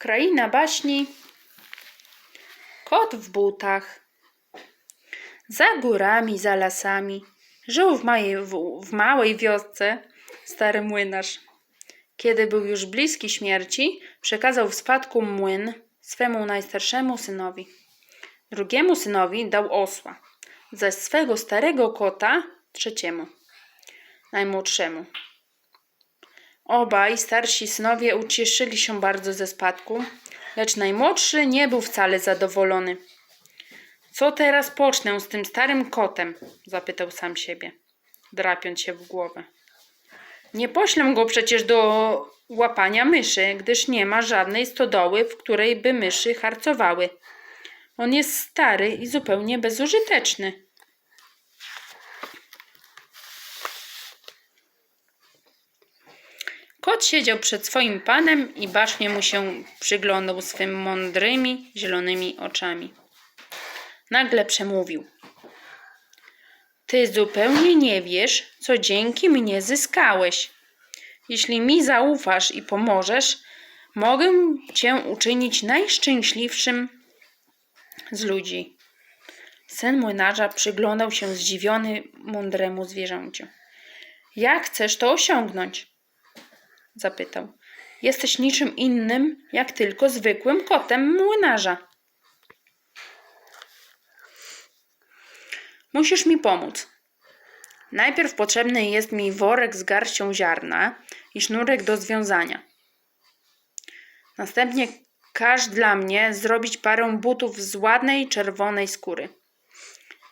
Kraina baśni. Kot w butach. Za górami, za lasami żył w, małej, w, małej wiosce stary młynarz. Kiedy był już bliski śmierci, przekazał w spadku młyn swemu najstarszemu synowi. Drugiemu synowi dał osła, zaś swego starego kota trzeciemu, najmłodszemu. Obaj starsi synowie ucieszyli się bardzo ze spadku, lecz najmłodszy nie był wcale zadowolony. Co teraz pocznę z tym starym kotem? zapytał sam siebie, drapiąc się w głowę. Nie poślę go przecież do łapania myszy, gdyż nie ma żadnej stodoły, w której by myszy harcowały. On jest stary i zupełnie bezużyteczny. Kot siedział przed swoim panem i bacznie mu się przyglądał swym mądrymi, zielonymi oczami. Nagle przemówił. Ty zupełnie nie wiesz, co dzięki mnie zyskałeś. Jeśli mi zaufasz i pomożesz, mogę cię uczynić najszczęśliwszym z ludzi. Syn młynarza przyglądał się zdziwiony mądremu zwierzęciu. Jak chcesz to osiągnąć? Zapytał. Jesteś niczym innym, jak tylko zwykłym kotem młynarza. Musisz mi pomóc. Najpierw potrzebny jest mi worek z garścią ziarna i sznurek do związania. Następnie każ dla mnie zrobić parę butów z ładnej czerwonej skóry.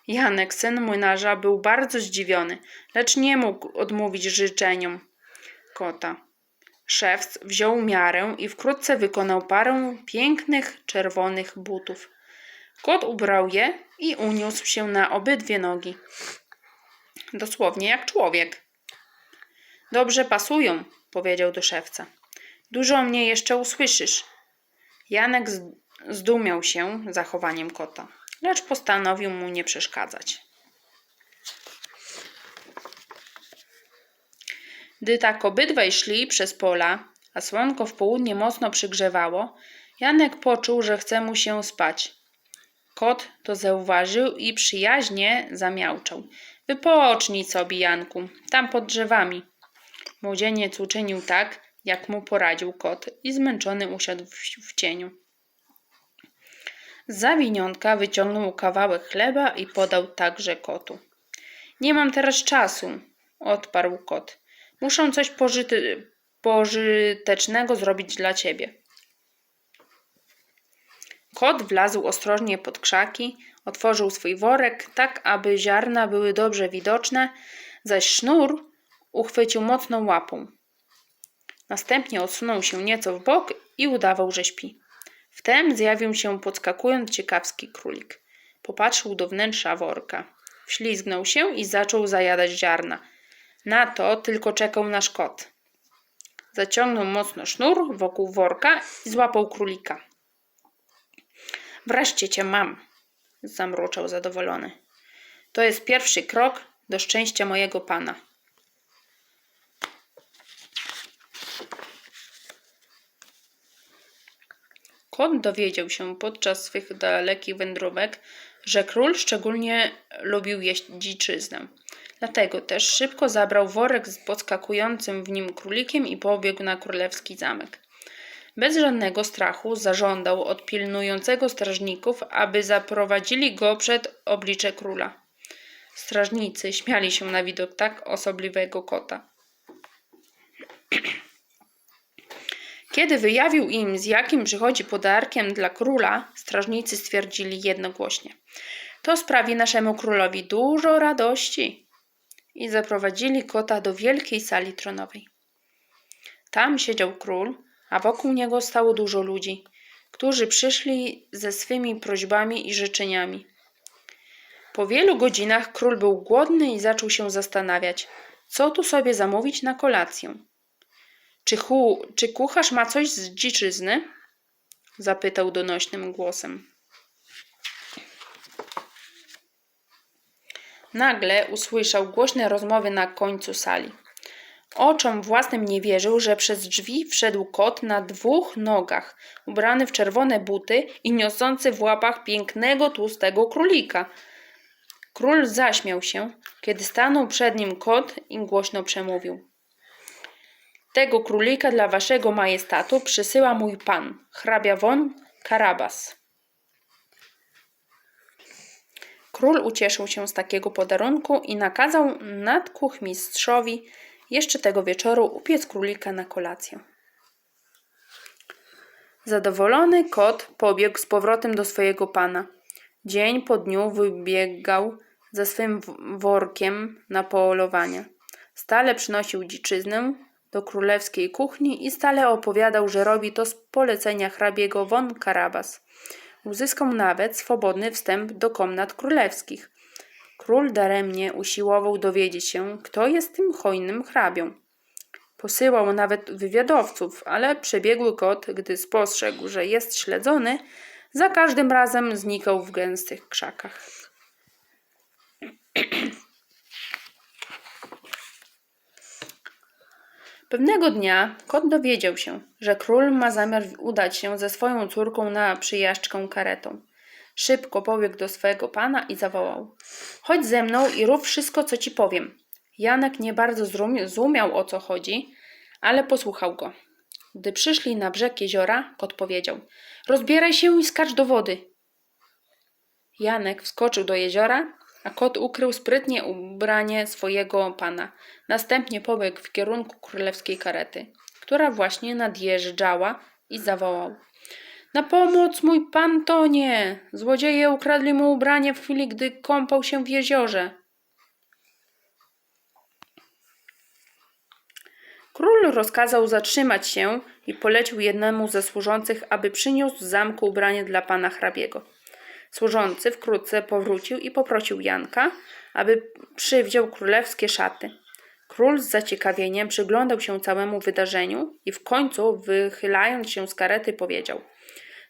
Janek, syn młynarza, był bardzo zdziwiony, lecz nie mógł odmówić życzeniom kota. Szewc wziął miarę i wkrótce wykonał parę pięknych czerwonych butów. Kot ubrał je i uniósł się na obydwie nogi. Dosłownie jak człowiek. Dobrze pasują, powiedział do szewca. Dużo mnie jeszcze usłyszysz. Janek zdumiał się zachowaniem kota, lecz postanowił mu nie przeszkadzać. Gdy tak obydwaj szli przez pola, a słonko w południe mocno przygrzewało, Janek poczuł, że chce mu się spać. Kot to zauważył i przyjaźnie zamiauczał. Wypocznij sobie, Janku, tam pod drzewami. Młodzieniec uczynił tak, jak mu poradził kot i zmęczony usiadł w, w cieniu. Z zawiniątka wyciągnął kawałek chleba i podał także kotu. Nie mam teraz czasu, odparł kot. Muszę coś pożyty, pożytecznego zrobić dla ciebie. Kot wlazł ostrożnie pod krzaki, otworzył swój worek tak, aby ziarna były dobrze widoczne, zaś sznur uchwycił mocną łapą. Następnie odsunął się nieco w bok i udawał, że śpi. Wtem zjawił się podskakując ciekawski królik. Popatrzył do wnętrza worka. Wślizgnął się i zaczął zajadać ziarna. Na to tylko czekał nasz kot. Zaciągnął mocno sznur wokół worka i złapał królika. Wreszcie cię mam, zamruczał zadowolony. To jest pierwszy krok do szczęścia mojego pana. Kot dowiedział się podczas swych dalekich wędrówek, że król szczególnie lubił jeść dziczyznę. Dlatego też szybko zabrał worek z podskakującym w nim królikiem i pobiegł na królewski zamek. Bez żadnego strachu zażądał od pilnującego strażników, aby zaprowadzili go przed oblicze króla. Strażnicy śmiali się na widok tak osobliwego kota. Kiedy wyjawił im, z jakim przychodzi podarkiem dla króla, strażnicy stwierdzili jednogłośnie: To sprawi naszemu królowi dużo radości. I zaprowadzili kota do wielkiej sali tronowej. Tam siedział król, a wokół niego stało dużo ludzi, którzy przyszli ze swymi prośbami i życzeniami. Po wielu godzinach król był głodny i zaczął się zastanawiać, co tu sobie zamówić na kolację. Czy, hu, czy kucharz ma coś z dziczyzny? zapytał donośnym głosem. Nagle usłyszał głośne rozmowy na końcu sali. Oczom własnym nie wierzył, że przez drzwi wszedł kot na dwóch nogach, ubrany w czerwone buty i niosący w łapach pięknego, tłustego królika. Król zaśmiał się, kiedy stanął przed nim kot i głośno przemówił. Tego królika dla waszego majestatu przysyła mój pan, hrabia von Karabas. Król ucieszył się z takiego podarunku i nakazał nadkuchmistrzowi jeszcze tego wieczoru upiec królika na kolację. Zadowolony kot pobiegł z powrotem do swojego pana. Dzień po dniu wybiegał ze swym workiem na polowanie. Stale przynosił dziczyznę do królewskiej kuchni i stale opowiadał, że robi to z polecenia hrabiego von Karabas. Uzyskał nawet swobodny wstęp do komnat królewskich. Król daremnie usiłował dowiedzieć się, kto jest tym hojnym hrabią. Posyłał nawet wywiadowców, ale przebiegły kot, gdy spostrzegł, że jest śledzony, za każdym razem znikał w gęstych krzakach. Pewnego dnia kot dowiedział się, że król ma zamiar udać się ze swoją córką na przyjażdżkę karetą. Szybko pobiegł do swego pana i zawołał: Chodź ze mną i rób wszystko, co ci powiem. Janek nie bardzo zrozum- zrozumiał, o co chodzi, ale posłuchał go. Gdy przyszli na brzeg jeziora, kot powiedział: Rozbieraj się i skacz do wody. Janek wskoczył do jeziora, a kot ukrył sprytnie ubranie swojego pana. Następnie pobiegł w kierunku królewskiej karety, która właśnie nadjeżdżała i zawołał. Na pomoc, mój pan tonie! Złodzieje ukradli mu ubranie w chwili, gdy kąpał się w jeziorze. Król rozkazał zatrzymać się i polecił jednemu ze służących, aby przyniósł z zamku ubranie dla pana hrabiego. Służący wkrótce powrócił i poprosił Janka, aby przywdział królewskie szaty. Król z zaciekawieniem przyglądał się całemu wydarzeniu i w końcu, wychylając się z karety, powiedział: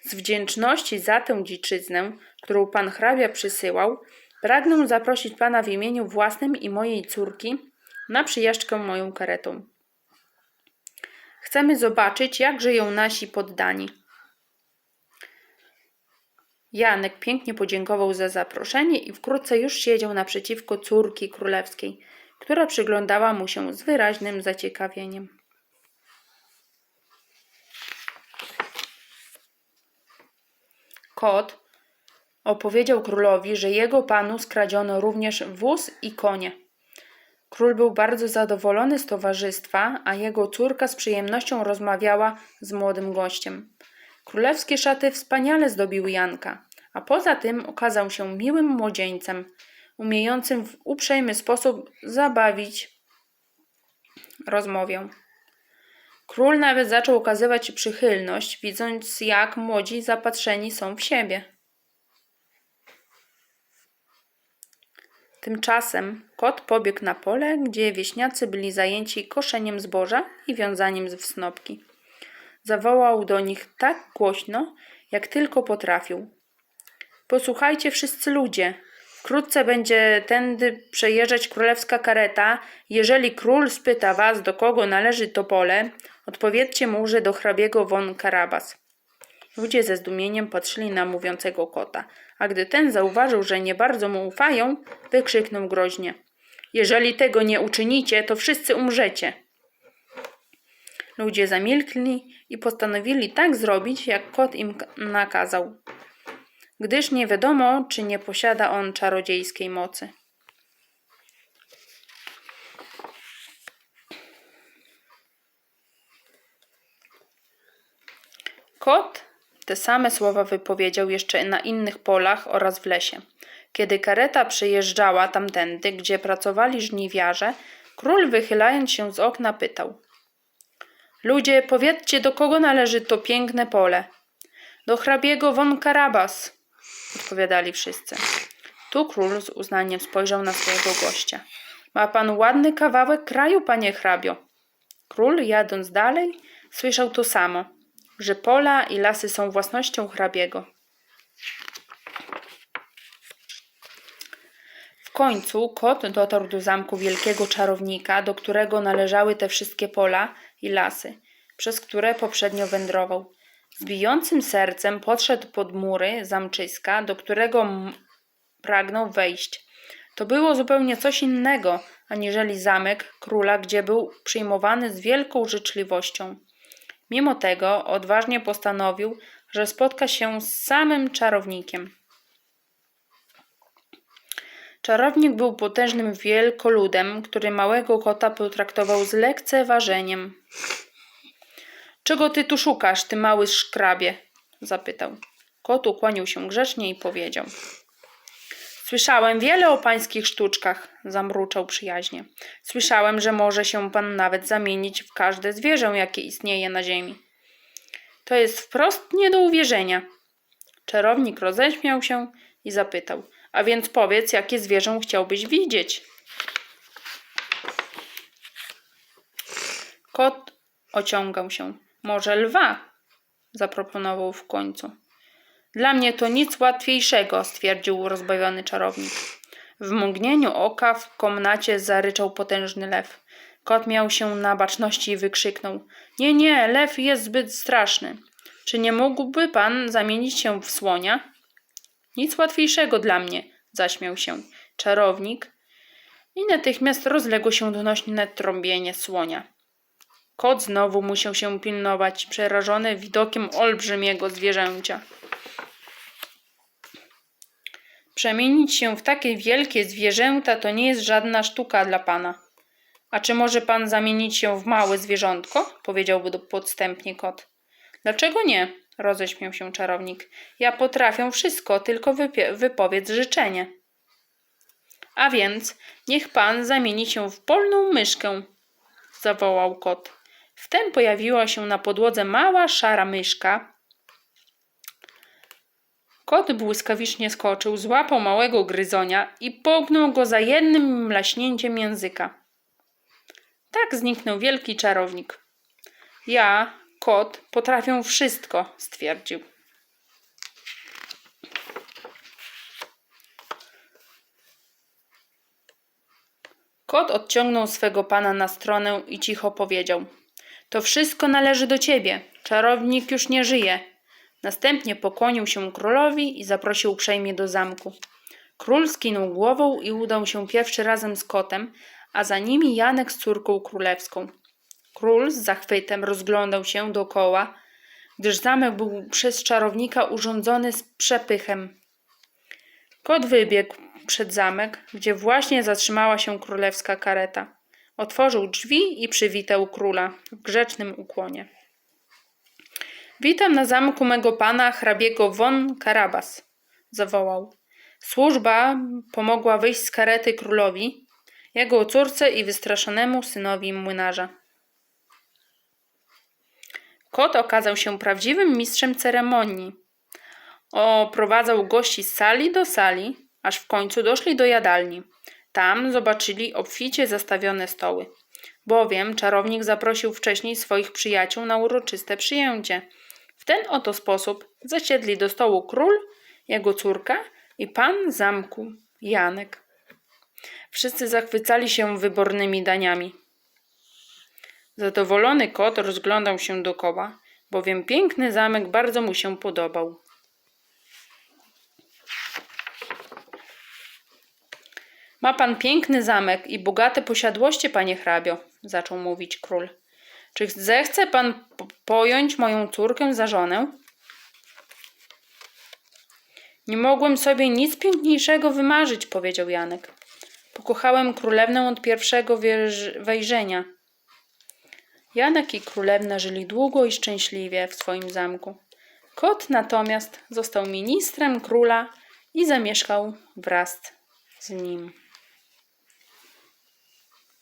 Z wdzięczności za tę dziczyznę, którą pan hrabia przysyłał, pragnę zaprosić pana w imieniu własnym i mojej córki na przyjażdżkę moją karetą. Chcemy zobaczyć, jak żyją nasi poddani. Janek pięknie podziękował za zaproszenie i wkrótce już siedział naprzeciwko córki królewskiej, która przyglądała mu się z wyraźnym zaciekawieniem. Kot opowiedział królowi, że jego panu skradziono również wóz i konie. Król był bardzo zadowolony z towarzystwa, a jego córka z przyjemnością rozmawiała z młodym gościem. Królewskie szaty wspaniale zdobiły Janka, a poza tym okazał się miłym młodzieńcem, umiejącym w uprzejmy sposób zabawić rozmowię. Król nawet zaczął okazywać przychylność, widząc jak młodzi zapatrzeni są w siebie. Tymczasem kot pobiegł na pole, gdzie wieśniacy byli zajęci koszeniem zboża i wiązaniem w snopki. Zawołał do nich tak głośno, jak tylko potrafił. Posłuchajcie wszyscy ludzie. Wkrótce będzie tędy przejeżdżać królewska kareta. Jeżeli król spyta was, do kogo należy to pole, odpowiedzcie mu, że do hrabiego von Karabas. Ludzie ze zdumieniem patrzyli na mówiącego kota, a gdy ten zauważył, że nie bardzo mu ufają, wykrzyknął groźnie. Jeżeli tego nie uczynicie, to wszyscy umrzecie. Ludzie zamilkli i postanowili tak zrobić, jak kot im nakazał, gdyż nie wiadomo, czy nie posiada on czarodziejskiej mocy. Kot te same słowa wypowiedział jeszcze na innych polach oraz w lesie. Kiedy kareta przejeżdżała tamtędy, gdzie pracowali żniwiarze, król wychylając się z okna pytał: Ludzie, powiedzcie, do kogo należy to piękne pole? Do hrabiego von Karabas, odpowiadali wszyscy. Tu król z uznaniem spojrzał na swojego gościa. Ma pan ładny kawałek kraju, panie hrabio. Król, jadąc dalej, słyszał to samo, że pola i lasy są własnością hrabiego. W końcu kot dotarł do zamku wielkiego czarownika, do którego należały te wszystkie pola i lasy, przez które poprzednio wędrował. Z bijącym sercem podszedł pod mury zamczyska, do którego pragnął wejść. To było zupełnie coś innego, aniżeli zamek króla, gdzie był przyjmowany z wielką życzliwością. Mimo tego odważnie postanowił, że spotka się z samym czarownikiem. Czarownik był potężnym wielkoludem, który małego kota potraktował z lekceważeniem. Czego ty tu szukasz, ty mały szkrabie? zapytał. Kot ukłonił się grzecznie i powiedział. Słyszałem wiele o pańskich sztuczkach, zamruczał przyjaźnie. Słyszałem, że może się pan nawet zamienić w każde zwierzę, jakie istnieje na ziemi. To jest wprost nie do uwierzenia. Czarownik roześmiał się i zapytał: A więc powiedz, jakie zwierzę chciałbyś widzieć? Kot ociągał się. Może lwa? zaproponował w końcu. Dla mnie to nic łatwiejszego, stwierdził rozbawiony czarownik. W mgnieniu oka w komnacie zaryczał potężny lew. Kot miał się na baczności i wykrzyknął: Nie, nie, lew jest zbyt straszny. Czy nie mógłby pan zamienić się w słonia? Nic łatwiejszego dla mnie, zaśmiał się czarownik i natychmiast rozległo się donośne trąbienie słonia. Kot znowu musiał się pilnować, przerażony widokiem olbrzymiego zwierzęcia. Przemienić się w takie wielkie zwierzęta to nie jest żadna sztuka dla pana. A czy może pan zamienić się w małe zwierzątko? powiedziałby podstępnie kot. Dlaczego nie? Roześmiał się czarownik. Ja potrafię wszystko, tylko wypowiedz życzenie. A więc niech pan zamieni się w polną myszkę, zawołał kot. Wtem pojawiła się na podłodze mała, szara myszka. Kot błyskawicznie skoczył, złapał małego gryzonia i połknął go za jednym mlaśnięciem języka. Tak zniknął wielki czarownik. Ja, kot, potrafię wszystko, stwierdził. Kot odciągnął swego pana na stronę i cicho powiedział: To wszystko należy do ciebie. Czarownik już nie żyje. Następnie pokłonił się królowi i zaprosił uprzejmie do zamku. Król skinął głową i udał się pierwszy razem z kotem, a za nimi Janek z córką królewską. Król z zachwytem rozglądał się dookoła, gdyż zamek był przez czarownika urządzony z przepychem. Kot wybiegł przed zamek, gdzie właśnie zatrzymała się królewska kareta. Otworzył drzwi i przywitał króla w grzecznym ukłonie. Witam na zamku mego pana hrabiego von Karabas, zawołał. Służba pomogła wyjść z karety królowi, jego córce i wystraszonemu synowi młynarza. Kot okazał się prawdziwym mistrzem ceremonii. Oprowadzał gości z sali do sali, aż w końcu doszli do jadalni. Tam zobaczyli obficie zastawione stoły. Bowiem czarownik zaprosił wcześniej swoich przyjaciół na uroczyste przyjęcie. W ten oto sposób zasiedli do stołu król, jego córka i pan zamku, Janek. Wszyscy zachwycali się wybornymi daniami. Zadowolony kot rozglądał się dokoła, bowiem piękny zamek bardzo mu się podobał. Ma pan piękny zamek i bogate posiadłości, panie hrabio, zaczął mówić król. Czy zechce pan po- pojąć moją córkę za żonę? Nie mogłem sobie nic piękniejszego wymarzyć, powiedział Janek. Pokochałem królewnę od pierwszego wejrzenia. Janek i królewna żyli długo i szczęśliwie w swoim zamku. Kot natomiast został ministrem króla i zamieszkał wraz z nim.